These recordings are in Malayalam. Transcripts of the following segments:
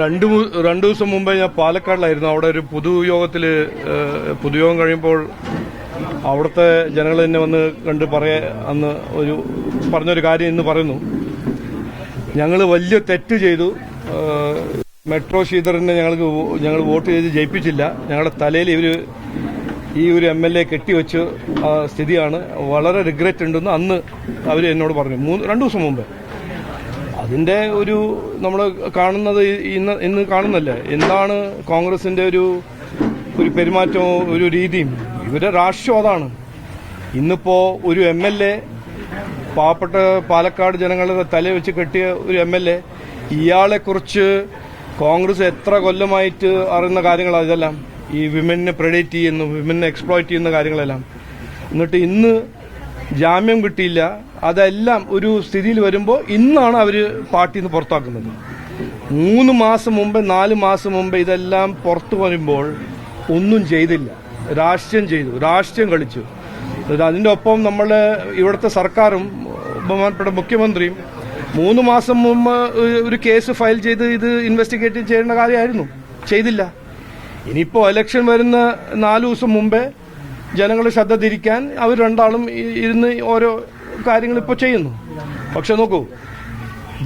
രണ്ട് രണ്ട് ദിവസം മുമ്പേ ഞാൻ പാലക്കാടിലായിരുന്നു. അവിടെ ഒരു പൊതുയോഗത്തിൽ പൊതുയോഗം കഴിയുമ്പോൾ അവിടുത്തെ ജനങ്ങൾ തന്നെ വന്ന് കണ്ട് പറയാ അന്ന് ഒരു പറഞ്ഞൊരു കാര്യം ഇന്ന് പറയുന്നു. ഞങ്ങൾ വലിയ തെറ്റ് ചെയ്തു. മെട്രോ ശ്രീധരനെ ഞങ്ങൾക്ക് ഞങ്ങൾ വോട്ട് ചെയ്ത് ജയിപ്പിച്ചില്ല. ഞങ്ങളുടെ തലയിൽ ഇവർ ഈ ഒരു എം എൽ എ കെട്ടിവെച്ച് സ്ഥിതിയാണ്. വളരെ റിഗ്രറ്റ് ഉണ്ടെന്ന് അന്ന് അവർ എന്നോട് പറഞ്ഞു. മൂന്ന് രണ്ടു ദിവസം മുമ്പ്. അതിന്റെ ഒരു നമ്മൾ കാണുന്നത് ഇന്ന് ഇന്ന് കാണുന്നല്ലേ എന്താണ് കോൺഗ്രസിന്റെ ഒരു ഒരു പെരുമാറ്റവും ഒരു രീതിയും? ഇവരുടെ രാഷ്ട്രീയം അതാണ്. ഇന്നിപ്പോ ഒരു എം എൽ എ പാവപ്പെട്ട പാലക്കാട് ജനങ്ങളുടെ തല വെച്ച് കെട്ടിയ ഒരു എം എൽ എ ഇയാളെ കുറിച്ച് കോൺഗ്രസ് എത്ര കൊല്ലമായിട്ട് അറിയുന്ന കാര്യങ്ങളാണ് ഇതെല്ലാം. ഈ വിമനെ പ്രെഡേറ്റ് ചെയ്യുന്നു വിമനെ എക്സ്പ്ലോയിറ്റ് ചെയ്യുന്ന കാര്യങ്ങളെല്ലാം. എന്നിട്ട് ഇന്ന് ജാമ്യം കിട്ടിയില്ല. അതെല്ലാം ഒരു സ്ഥിതിയിൽ വരുമ്പോൾ ഇന്നാണ് അവർ പാർട്ടിയിൽ നിന്ന് പുറത്താക്കുന്നത്. മൂന്ന് മാസം മുമ്പ് നാല് മാസം മുമ്പ് ഇതെല്ലാം പുറത്തു വരുമ്പോൾ ഒന്നും ചെയ്തില്ല. രാഷ്ട്രീയം ചെയ്തു. രാഷ്ട്രീയം കളിച്ചു. അതിന്റെ ഒപ്പം നമ്മൾ ഇവിടുത്തെ സർക്കാരും ബഹുമാനപ്പെട്ട മുഖ്യമന്ത്രിയും മൂന്ന് മാസം മുമ്പ് ഒരു കേസ് ഫയൽ ചെയ്ത് ഇത് ഇൻവെസ്റ്റിഗേറ്റ് ചെയ്യേണ്ട കാര്യമായിരുന്നു. ചെയ്തില്ല. ഇനിയിപ്പോൾ ഇലക്ഷൻ വരുന്ന നാലു ദിവസം മുമ്പേ ജനങ്ങളുടെ ശ്രദ്ധ തിരിക്കാൻ അവർ രണ്ടാളും ഇരുന്ന് ഓരോ കാര്യങ്ങൾ ഇപ്പോൾ ചെയ്യുന്നു. പക്ഷെ നോക്കൂ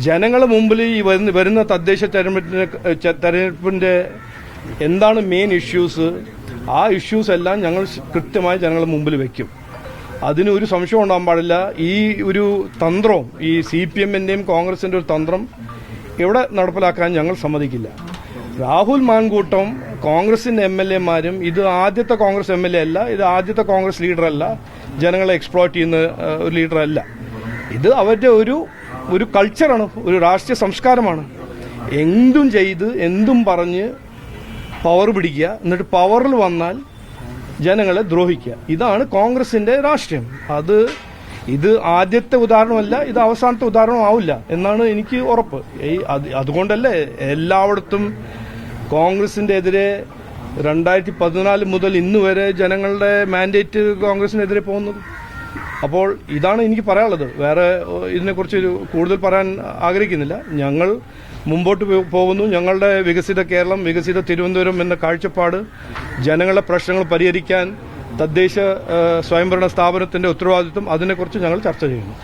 ജനങ്ങളുടെ മുമ്പിൽ ഈ വരുന്ന വരുന്ന തദ്ദേശ തെരഞ്ഞെടുപ്പിന്റെ തെരഞ്ഞെടുപ്പിന്റെ എന്താണ് മെയിൻ ഇഷ്യൂസ് ആ ഇഷ്യൂസ് എല്ലാം ഞങ്ങൾ കൃത്യമായി ജനങ്ങളുടെ മുമ്പിൽ വെക്കും. അതിന് ഒരു സംശയം ഉണ്ടാകാൻ പാടില്ല. ഈ ഒരു തന്ത്രവും ഈ സി പി എമ്മിന്റെയും കോൺഗ്രസിന്റെ ഒരു തന്ത്രം ഇവിടെ നടപ്പിലാക്കാൻ ഞങ്ങൾ സമ്മതിക്കില്ല. രാഹുൽ മാൻകൂട്ടം കോൺഗ്രസിന്റെ എം എൽ എമാരും ഇത് ആദ്യത്തെ കോൺഗ്രസ് എം എൽ എ അല്ല ഇത് ആദ്യത്തെ കോൺഗ്രസ് ലീഡർ അല്ല ജനങ്ങളെ എക്സ്പ്ലോയിറ്റ് ചെയ്യുന്ന ഒരു ലീഡർ അല്ല ഇത് അവരുടെ ഒരു ഒരു കൾച്ചറാണ് ഒരു രാഷ്ട്രീയ സംസ്കാരമാണ്. എന്തും ചെയ്ത് എന്തും പറഞ്ഞ് പവർ പിടിക്കുക എന്നിട്ട് പവറിൽ വന്നാൽ ജനങ്ങളെ ദ്രോഹിക്കുക. ഇതാണ് കോൺഗ്രസിന്റെ രാഷ്ട്രീയം. അത് ഇത് ആദ്യത്തെ ഉദാഹരണമല്ല ഇത് അവസാനത്തെ ഉദാഹരണമാവില്ല എന്നാണ് എനിക്ക് ഉറപ്പ്. അതുകൊണ്ടല്ലേ എല്ലായിടത്തും കോൺഗ്രസിന്റെ എതിരെ രണ്ടായിരത്തി പതിനാല് മുതൽ ഇന്ന് വരെ ജനങ്ങളുടെ മാൻഡേറ്റ് കോൺഗ്രസിനെതിരെ പോകുന്നത്. അപ്പോൾ ഇതാണ് എനിക്ക് പറയാനുള്ളത്. വേറെ ഇതിനെക്കുറിച്ച് കൂടുതൽ പറയാൻ ആഗ്രഹിക്കുന്നില്ല. ഞങ്ങൾ മുമ്പോട്ട് പോകുന്നു. ഞങ്ങളുടെ വികസിത കേരളം വികസിത തിരുവനന്തപുരം എന്ന കാഴ്ചപ്പാട് ജനങ്ങളുടെ പ്രശ്നങ്ങൾ പരിഹരിക്കാൻ തദ്ദേശ സ്വയംഭരണ സ്ഥാപനത്തിന്റെ ഉത്തരവാദിത്വം അതിനെക്കുറിച്ച് ഞങ്ങൾ ചർച്ച ചെയ്യുന്നു.